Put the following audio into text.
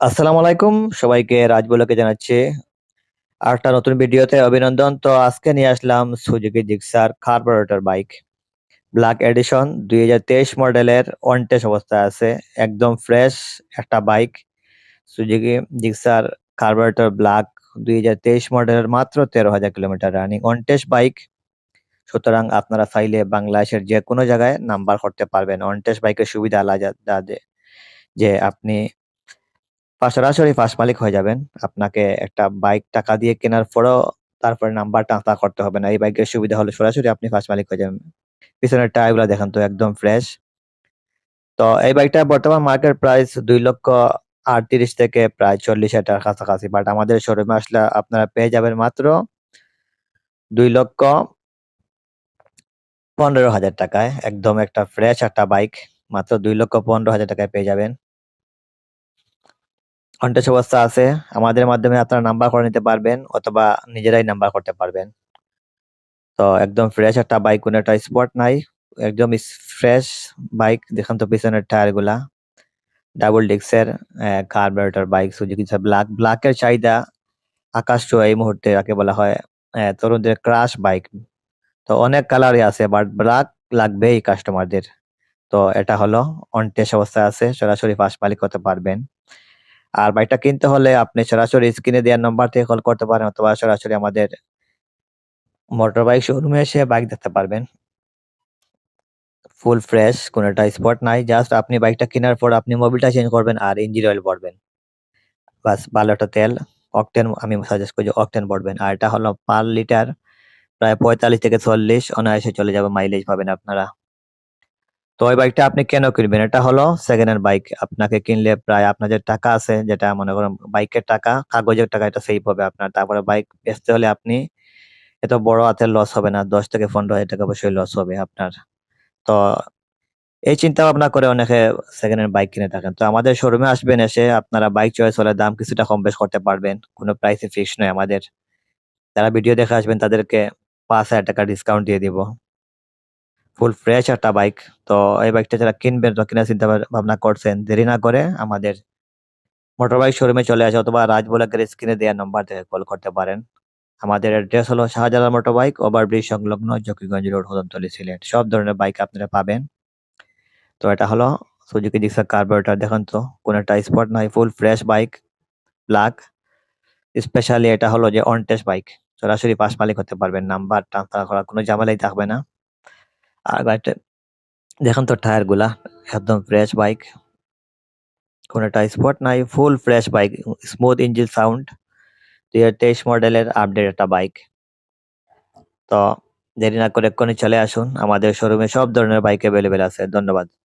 আসসালামু আলাইকুম। সবাইকে রাজ বলকে জানাচ্ছি আরেকটা নতুন ভিডিওতে অভিনন্দন। তো আজকে নিয়ে আসলাম Suzuki Gixxer carburettor bike. Black edition দুই হাজার তেইশ মডেলের ওয়ান অবস্থায় আছে। একদম ফ্রেশ একটা bike. Suzuki Gixxer carburettor black দুই মডেলের মাত্র তেরো হাজার কিলোমিটার রানিং ওয়ান বাইক। সুতরাং আপনারা চাইলে বাংলাদেশের যে কোনো জায়গায় নাম্বার করতে পারবেন। ওয়ান বাইকের সুবিধা আলাদা যে আপনি সরাসরি ফার্স্ট মালিক হয়ে যাবেন। আপনাকে একটা বাইক টাকা দিয়ে কেনার পরেও তারপরে নাম্বার ট্রান্সফার করতে হবে না। এই বাইকের সুবিধা হলো সরাসরি আপনি ফার্স্ট মালিক হয়ে যাবেন। পিছনের টায়ারগুলা দেখেন তো একদম ফ্রেশ। তো এই বাইকটা বর্তমান মার্কেট প্রাইস ৳২,৩৮,০০০ থেকে প্রায় ৳৪০,০০০ টাকার কাছাকাছি। বাট আমাদের শোরুমে আসলে আপনারা পেয়ে যাবেন মাত্র ৳২,১৫,০০০ টাকায়। একদম একটা ফ্রেশ একটা বাইক। মাত্র ৳২,১৫,০০০ টাকায় পেয়ে যাবেন। কন্টেস্ট অবস্থা আছে। আমাদের মাধ্যমে আপনারা নাম্বার করে নিতে পারবেন অথবা নিজেরাই নাম্বার করতে পারবেন। তো একদম ফ্রেশ একটা বাইক কোনো একটা স্পট নাই। একদম ফ্রেশ বাইক দেখেন তো পিছনের টায়ারগুলা। ডাবল অ্যা carburettor bike Suzuki black black এর চাহিদা আকাশ ছোঁয়া এই মুহূর্তে যাকে বলা হয় তরুণদের ক্রাশ বাইক। তো অনেক কালারই আছে বাট ব্ল্যাক লাগবেই কাস্টমারদের। তো এটা হলো অন অবস্থায় আছে। সরাসরি ফার্স্ট মালিক হতে পারবেন। আর বাইকটা কিনতে হলে আপনি সরাসরি স্ক্রিনে দেওয়ার নাম্বার থেকে কল করতে পারেন অথবা সরাসরি আমাদের মোটর বাইক শোরুমে এসে বাইক দেখতে পারবেন। ফুল ফ্রেশ কোনো একটা স্পট নাই। জাস্ট আপনি বাইকটা কেনার পর আপনি মোবিলটা চেঞ্জ করবেন আর ইঞ্জিন অয়েল ভরবেন। বাস, ভালো একটা তেল অকটেন আমি সাজেস্ট করি অকটেন ভরবেন। আর এটা হলো পার লিটার প্রায় ৪৫ থেকে ৪০ অনায়াসে চলে যাবে মাইলেজ পাবেন আপনারা। তো ওই বাইকটা আপনি কেন কিনবেন? এটা হলো সেকেন্ড হ্যান্ড বাইক। আপনাকে কিনলে প্রায় আপনার যে টাকা আছে যেটা মনে করেন বাইকের টাকা, কাগজের টাকা এটা সেভ হবে আপনার। তারপরে বাইক বেচতে হলে আপনি এত বড় হাতের লস হবে না। ১০ থেকে ১৫,০০০ টাকা অবশ্যই লস হবে আপনার। তো এই চিন্তা ভাবনা করে অনেকে সেকেন্ড হ্যান্ড বাইক কিনে থাকেন। তো আমাদের শোরুমে আসবেন এসে আপনারা বাইক চয়েস হলে দাম কিছুটা কম বেশ করতে পারবেন। কোনো প্রাইসই ফিক্স নয় আমাদের। যারা ভিডিও দেখে আসবেন তাদেরকে ৳৫,০০০ টাকা ডিসকাউন্ট দিয়ে দিব। ফুল ফ্রেশ একটা বাইক। তো এই বাইকটা যারা কিনবেন বা কেনার চিন্তা ভাবনা করছেন, দেরি না করে আমাদের মোটর বাইক শোরুমে চলে আসে অথবা রাজ ব্লগের স্ক্রিনে দেওয়া নাম্বার থেকে কল করতে পারেন। আমাদের অ্যাড্রেস হলো শাহজালাল মোটর বাইক ওভারব্রিজ সংলগ্ন জকিগঞ্জ রোড, হদমতলী, সিলেট। সব ধরনের বাইক আপনারা পাবেন। তো এটা হলো সুজুকি জিক্সার কার্বোরেটর দেখেন তো, কোনো একটা স্পট নাই full fresh bike black specially এটা হলো যে অন টেস্ট বাইক। সরাসরি ফার্স্ট মালিক হতে পারবেন। নাম্বার ট্রান্সফার করার কোনো ঝামেলাই থাকবে না। আর বাইকটা দেখেন তো টায়ারগুলা, একদম ফ্রেশ বাইক। কোনো একটা স্পট নাই full fresh bike smooth engine sound ২০২৩ মডেলের আপডেট একটা বাইক। তো দেরি না করে এক্ষুনি চলে আসুন। আমাদের শোরুমে সব ধরনের বাইক অ্যাভেলেবেল আছে। ধন্যবাদ।